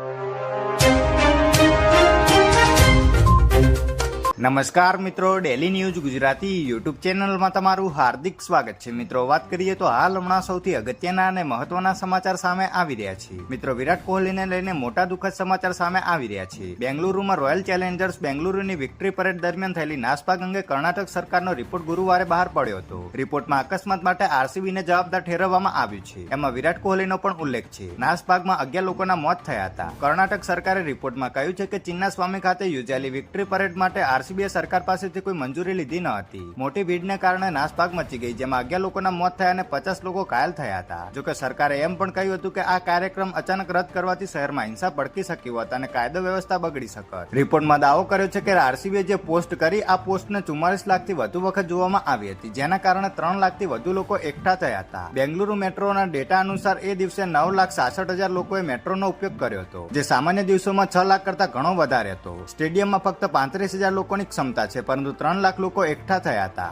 you. નમસ્કાર મિત્રો daily news Gujarati YouTube ચેનલમાં તમારું હાર્દિક સ્વાગત છે. મિત્રો, વાત કરીએ તો હાલ હમણાં સૌથી અગત્યના અને મહત્વના સમાચાર સામે આવી રહ્યા છે. મિત્રો, વિરાટ કોહલીને લઈને મોટા દુઃખદ સમાચાર સામે આવી રહ્યા છે. બેંગલુરુમાં રોયલ ચેલેન્જર્સ બેંગલુરુની વિક્ટરી પરેડ દરમિયાન થયેલી નાસભાગ અંગે કર્ણાટક સરકારનો રિપોર્ટ ગુરુવારે બહાર પડ્યો હતો. રિપોર્ટમાં અકસ્માત માટે આરસીબીને જવાબદાર ઠેરવવામાં આવ્યું છે. એમાં વિરાટ કોહલીનો પણ ઉલ્લેખ છે. નાસભાગમાં અગિયાર લોકોના મોત થયા હતા. કર્ણાટક સરકારે રિપોર્ટમાં કહ્યું છે કે ચીનના સ્વામી ખાતે યોજાયેલી વિક્ટરી પરેડ માટે આરસીબીએ સરકાર પાસેથી કોઈ મંજૂરી લીધી ન હતી. મોટી ભીડને કારણે નાસભાગ મચી ગઈ, જેમાં અગિયાર લોકોના મોત થયા અને પચાસ લોકો ઘાયલ થયા હતા. જોકે સરકારે એમ પણ કહ્યું હતું કે આ કાર્યક્રમ અચાનક રદ કરવાથી શહેરમાં હિંસા ભડકી શકી હોત અને કાયદો વ્યવસ્થા બગડી શકત. રિપોર્ટમાં દાવો કર્યો છે કે આરસીબીએ જે પોસ્ટ કરી, આ પોસ્ટને ચુમ્માલીસ લાખથી વધુ વખત જોવામાં આવી હતી, જેના કારણે ત્રણ લાખથી વધુ લોકો એકઠા થયા હતા. બેંગલુરુ મેટ્રોના ડેટા અનુસાર એ દિવસે નવ લાખ સાસઠ હજાર લોકોએ મેટ્રોનો ઉપયોગ કર્યો હતો, જે સામાન્ય દિવસોમાં છ લાખ કરતા ઘણો વધારે હતો. સ્ટેડિયમમાં ફક્ત પાંત્રીસ હજાર લોકોની ક્ષમતા છે પરંતુ ત્રણ લાખ લોકો એકઠા થયા હતા.